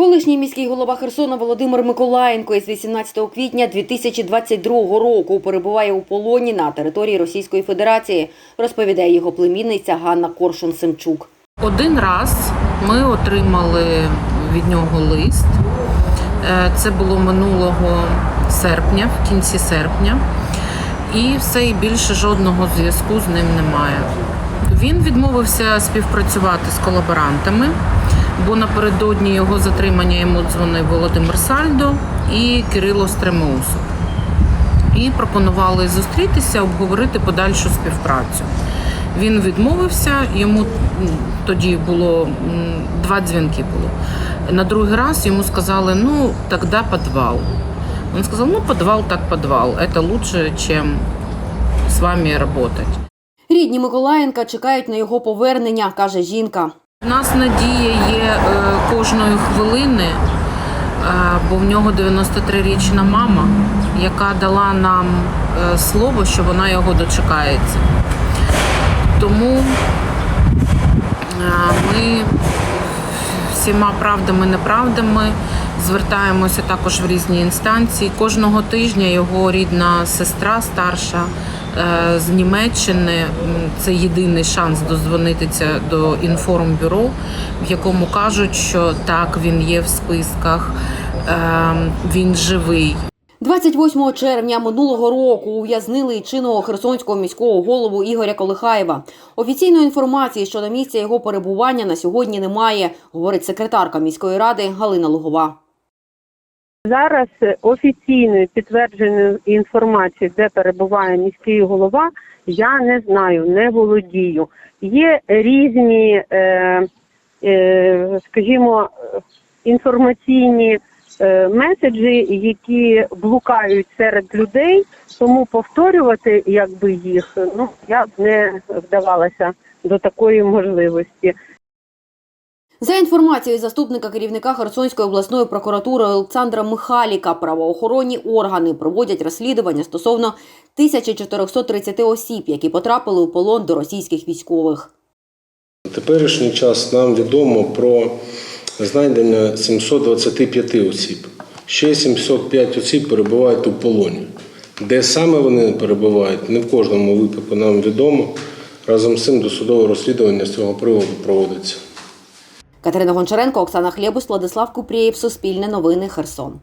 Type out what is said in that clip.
Колишній міський голова Херсона Володимир Миколаєнко із 18 квітня 2022 року перебуває у полоні на території Російської Федерації, розповідає його племінниця Ганна Коршун Семчук. Один раз ми отримали від нього лист. Е, Це було минулого серпня, в кінці серпня. І все і більше жодного зв'язку з ним немає. Він відмовився співпрацювати з колаборантами, бо напередодні його затримання йому дзвонив Володимир Сальдо і Кирило Стремоусов. І пропонували зустрітися, обговорити подальшу співпрацю. Він відмовився, йому тоді було два дзвінки було. На другий раз йому сказали, ну, тоді підвал. Він сказав, ну, підвал так підвал, це лучше, ніж з вами працювати. Рідні Миколаєнка чекають на його повернення, каже жінка. У нас надія є е, кожної хвилини, е, бо в нього 93-річна мама, яка дала нам е, слово, що вона його дочекається. Тому ми всіма правдами неправдами звертаємося також в різні інстанції. Кожного тижня його рідна сестра старша е, з Німеччини. Це єдиний шанс дозвонитися до інформбюро, в якому кажуть, що так він є в списках, е, він живий. 28 червня минулого року ув'язнили чинного херсонського міського голову Ігоря Колихаєва. Офіційної інформації щодо місця його перебування на сьогодні немає, говорить секретарка міської ради Галина Лугова. Зараз офіційної підтвердженої інформації, де перебуває міський голова, я не знаю, не володію. Є різні, е, е, скажімо, інформаційні е, меседжі, які блукають серед людей, тому повторювати якби їх, ну я б не вдавалася до такої можливості. За інформацією заступника керівника Херсонської обласної прокуратури Олександра Михаліка, правоохоронні органи проводять розслідування стосовно 1430 осіб, які потрапили у полон до російських військових. На теперішній час нам відомо про знайдення 725 осіб. Ще 705 осіб перебувають у полоні. Де саме вони перебувають, не в кожному випадку нам відомо. Разом з цим досудове розслідування з цього приводу проводиться. Катерина Гончаренко, Оксана Хлєбус, Владислав Купрієв, Суспільне новини, Херсон.